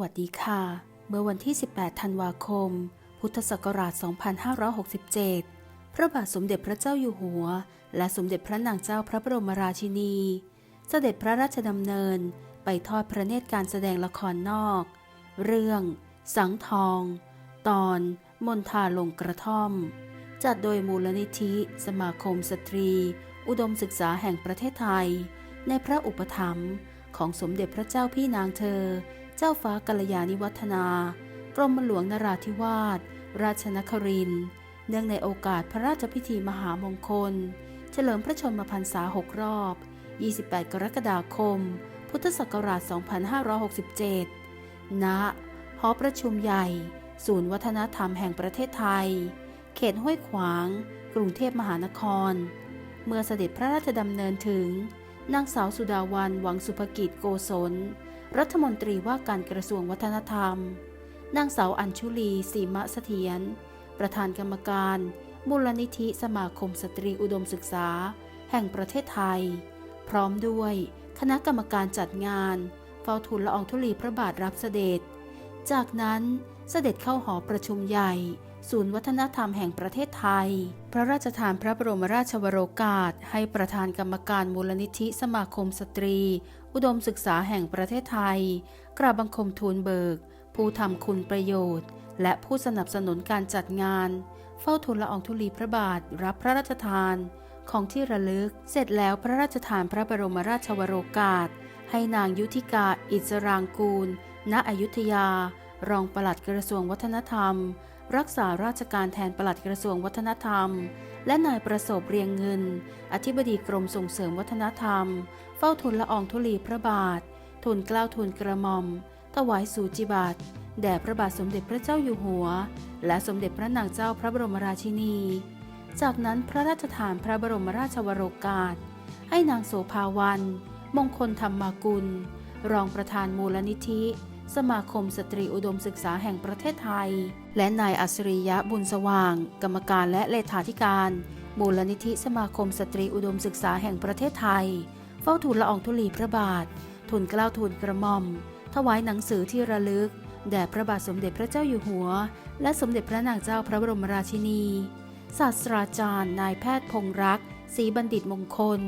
วัสดีค่ะ เมื่อวันที่ 18 ธันวาคม พุทธศักราช 2567 พระบาทสมเด็จพระเจ้าอยู่หัว และสมเด็จพระนางเจ้าพระบรมราชินี เสด็จพระราชดำเนินไปทอดพระเนตรการแสดงละครนอก เรื่อง สังทอง ตอน มนทาลงกระท่อม จัดโดยมูลนิธิ สมาคมสตรี อุดมศึกษาแห่งประเทศไทย ในพระอุปถัมภ์ของสมเด็จพระเจ้าพี่นางเธอ จ้าฟ้ากัลยาณิวัฒนากรมหลวงนราธิวาส ราชนครินทร์เนื่องในโอกาสพระราชพิธีมหามงคล เฉลิมพระชนมพรรษา 6 รอบ 28 กรกฎาคม พุทธศักราช 2567 ณ หอประชุมใหญ่ ศูนย์วัฒนธรรมแห่งประเทศไทย เขตห้วยขวาง กรุงเทพมหานคร เมื่อเสด็จพระราชดำเนินถึง นางสาวสุดาวันหวังสุภกิจโกศล รัฐมนตรีว่าการกระทรวงวัฒนธรรม นางสาวอัญชุลีสีมะเสถียร ประธานกรรมการ มูลนิธิสมาคมสตรีอุดมศึกษา แห่งประเทศไทย พร้อมด้วยคณะกรรมการจัดงาน เฝ้าทูลละอองธุลีพระบาทรับเสด็จ จากนั้นเสด็จเข้าหอประชุมใหญ่ ศูนย์วัฒนธรรมแห่งประเทศไทย พระราชทานพระบรมราชวโรกาส ให้ประธานกรรมการมูลนิธิสมาคมสตรี อุดมศึกษาแห่งประเทศไทย กราบบังคมทูลเบิก ผู้ทำคุณประโยชน์ และผู้สนับสนุนการจัดงาน เฝ้าทูลละอองธุลีพระบาท รับพระราชทาน ของที่ระลึก เสร็จแล้วพระราชทานพระบรมราชวโรกาส ให้นางยุทธิกาอิสรางกูล ณอยุธยา รองปลัดกระทรวงวัฒนธรรม รักษาราชการแทนปลัดกระทรวงวัฒนธรรม และนายประสบเรียงเงิน อธิบดีกรมส่งเสริมวัฒนธรรม เฝ้าทูลละอองธุลีพระบาททูลเกล้าทูลกระหม่อม ถวายสูจิบัตรแด่พระบาทสมเด็จพระเจ้าอยู่หัว และสมเด็จพระนางเจ้าพระบรมราชินี จากนั้นพระราชทานพระบรมราชวโรกาส ให้นางโสภาวัน มงคลธรรมากุล รองประธานมูลนิธิ สมาคมสตรีอุดมศึกษาแห่งประเทศไทย และนายอัศริยะบุญสว่าง กรรมการและเลขาธิการ มูลนิธิสมาคมสตรีอุดมศึกษาแห่งประเทศไทย เฝ้าทูลละอองธุลีพระบาททูลเกล้าทูลกระหม่อม ถวายหนังสือที่ระลึก แด่พระบาทสมเด็จพระเจ้าอยู่หัว และสมเด็จพระนางเจ้าพระบรมราชินี ศาสตราจารย์ นายแพทย์พงรักศรีบัณฑิตมงคล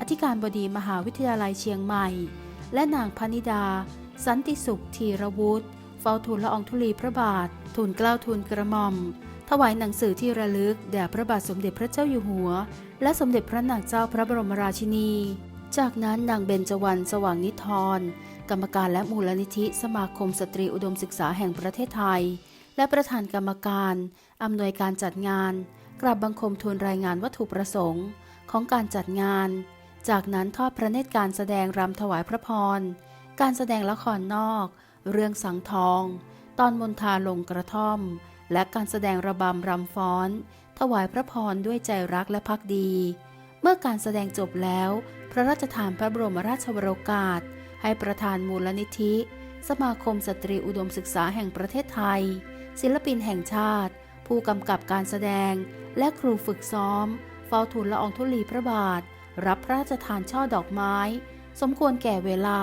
อธิการบดีมหาวิทยาลัยเชียงใหม่ และนางพนิดา สันติสุขธีรวุฒิเฝ้าทูลละอองธุลีพระบาท ทูลเกล้าทูลกระหม่อม ถวายหนังสือที่ระลึกแด่พระบาทสมเด็จพระเจ้าอยู่หัว และสมเด็จพระนางเจ้าพระบรมราชินี จากนั้นนางเบญจวรรณสว่างนิทรกรรมการและมูลนิธิสมาคมสตรีอุดมศึกษาแห่งประเทศไทย และประธานกรรมการอำนวยการจัดงานกราบบังคมทูลรายงานวัตถุประสงค์ของการจัดงาน จากนั้นทอดพระเนตรการแสดงรำถวายพระพร การแสดงละครนอก เรื่องสังทอง ตอนมนทาลงกระท่อม และการแสดงระบำรำฟ้อน ถวายพระพรด้วยใจรักและพักดี เมื่อการแสดงจบแล้ว พระราชทานพระบรมราชวโรกาส ให้ประธานมูลนิธิ สมาคมสตรีอุดมศึกษาแห่งประเทศไทย ศิลปินแห่งชาติ ผู้กำกับการแสดง และครูฝึกซ้อมเฝ้าทูลละอองธุลีพระบาท รับพระราชทานช่อดอกไม้ สมควรแก่เวลา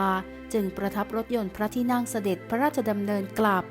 จึงประทับรถยนต์พระที่นั่งเสด็จพระราชดำเนินกลับ